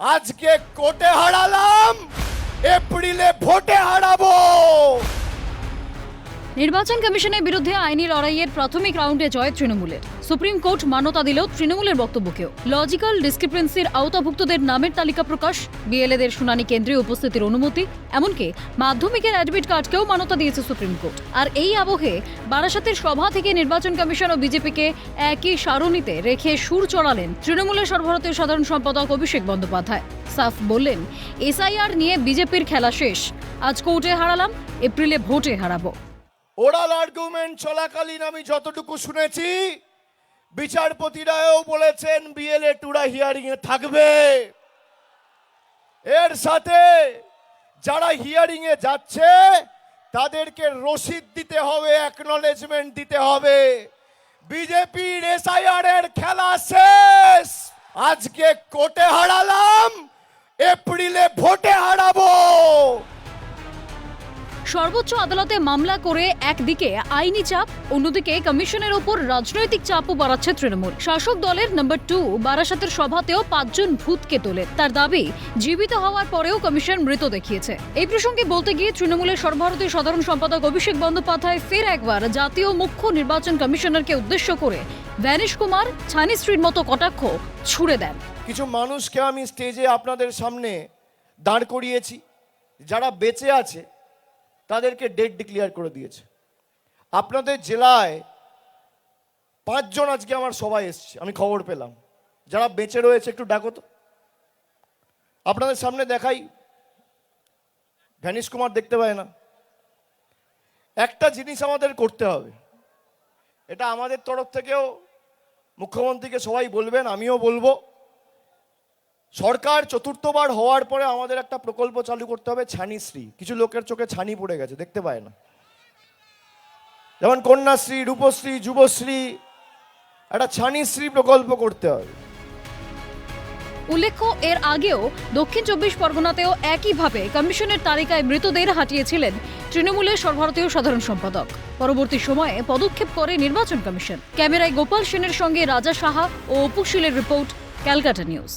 আজকে কোটে হারালাম এপ্রিলে ভোটে হারাবো। নির্বাচন কমিশনের বিরুদ্ধে আইনি লড়াইয়ের প্রাথমিক রাউন্ডে জয় তৃণমূলের। সুপ্রিম কোর্ট মান্যতা দিলেও তৃণমূলের বক্তব্যকেও। লজিক্যাল ডিসক্রিপেন্সির আওতাভুক্তদের নামের তালিকা প্রকাশ, বিএলএদের শুনানি কেন্দ্রে উপস্থিতির অনুমতি, এমনকি মাধ্যমিকের অ্যাডমিট কার্ডকেও মান্যতা দিয়েছে সুপ্রিম কোর্ট। আর এই আবহে বারাসাতের সভা থেকে নির্বাচন কমিশন ও বিজেপিকে একই সারণিতে রেখে সুর চড়ালেন তৃণমূলের সর্বভারতীয় সাধারণ সম্পাদক অভিষেক বন্দ্যোপাধ্যায়। সাফ বললেন, এসআইআর নিয়ে বিজেপির খেলা শেষ। আজ কোর্টে হারালাম, এপ্রিলে ভোটে হারাবো। ওরাল আর্গুমেন্ট চলাকালীন আমি যতটুকু শুনেছি, বিচারপতিরাও বলেছেন বিএলএ টুরা হিয়ারিং এ থাকবে। এর সাথে যারা হিয়ারিং এ যাচ্ছে, তাদেরকে রসিদ দিতে হবে অ্যাকনলেজমেন্ট দিতে হবে। বিজেপির এসআইআর এর খেলা শেষ। আজকে কোটে হারালাম, এপ্রিলে ভোটে সর্বোচ্চ আদালতে মামলা করে একদিকে আইনি চাপ, অন্যদিকে কমিশনের ওপর রাজনৈতিক চাপও বাড়াচ্ছে তৃণমূল। শাসক দলের নম্বর টু, বারাসাতের সভাতেও পাঁচজন ভূতকে তোলে। তার দাবি, জীবিত হওয়ার পরেও কমিশন মৃত দেখিয়েছে। এই প্রসঙ্গে বলতে গিয়ে তৃণমূলের সর্বভারতীয় সাধারণ সম্পাদক অভিষেক বন্দ্যোপাধ্যায় ফের একবার জাতীয় মুখ্য নির্বাচন কমিশনারকে উদ্দেশ্য করে ভ্যানিশ কুমার, ছানি স্ত্রীর মতো কটাক্ষ ছুড়ে দেন। কিছু মানুষকে আমি স্টেজে আপনাদের সামনে দাঁড় করিয়েছি। যারা বেঁচে আছে তাদেরকে ডেট ডিক্লেয়ার করে দিয়েছে। আপনাদের জেলায় পাঁচজন আজকে আমার সবাই এসছে, আমি খবর পেলাম। যারা বেঁচে রয়েছে একটু ডাকো তো। আপনাদের সামনে দেখাই, ভ্যানিশ কুমার দেখতে পায় না। একটা জিনিস আমাদের করতে হবে, এটা আমাদের তরফ থেকেও মুখ্যমন্ত্রীকে সবাই বলবেন, আমিও বলব। সরকার চতুর্থবার হওয়ার পরে আমাদের একটা প্রকল্প চালু করতে হবে ছানিশ্রী কিছু লোকের চোখে ছানি পড়ে গেছে, দেখতে পায় না। যেমন কন্যাশ্রী, রূপশ্রী, যুবশ্রী, একটা ছানিশ্রী প্রকল্প করতে হবে। উল্লেখ্য, এর আগেও দক্ষিণ চব্বিশ পরগনাতেও একইভাবে কমিশনের তালিকায় মৃতদের হাঁটিয়েছিলেন তৃণমূলের সর্বভারতীয় সাধারণ সম্পাদক। পরবর্তী সময়ে পদক্ষেপ করে নির্বাচন কমিশন। ক্যামেরায় গোপাল সেনের সঙ্গে রাজা সাহা ও অপুশীলের রিপোর্ট, ক্যালকাটা নিউজ।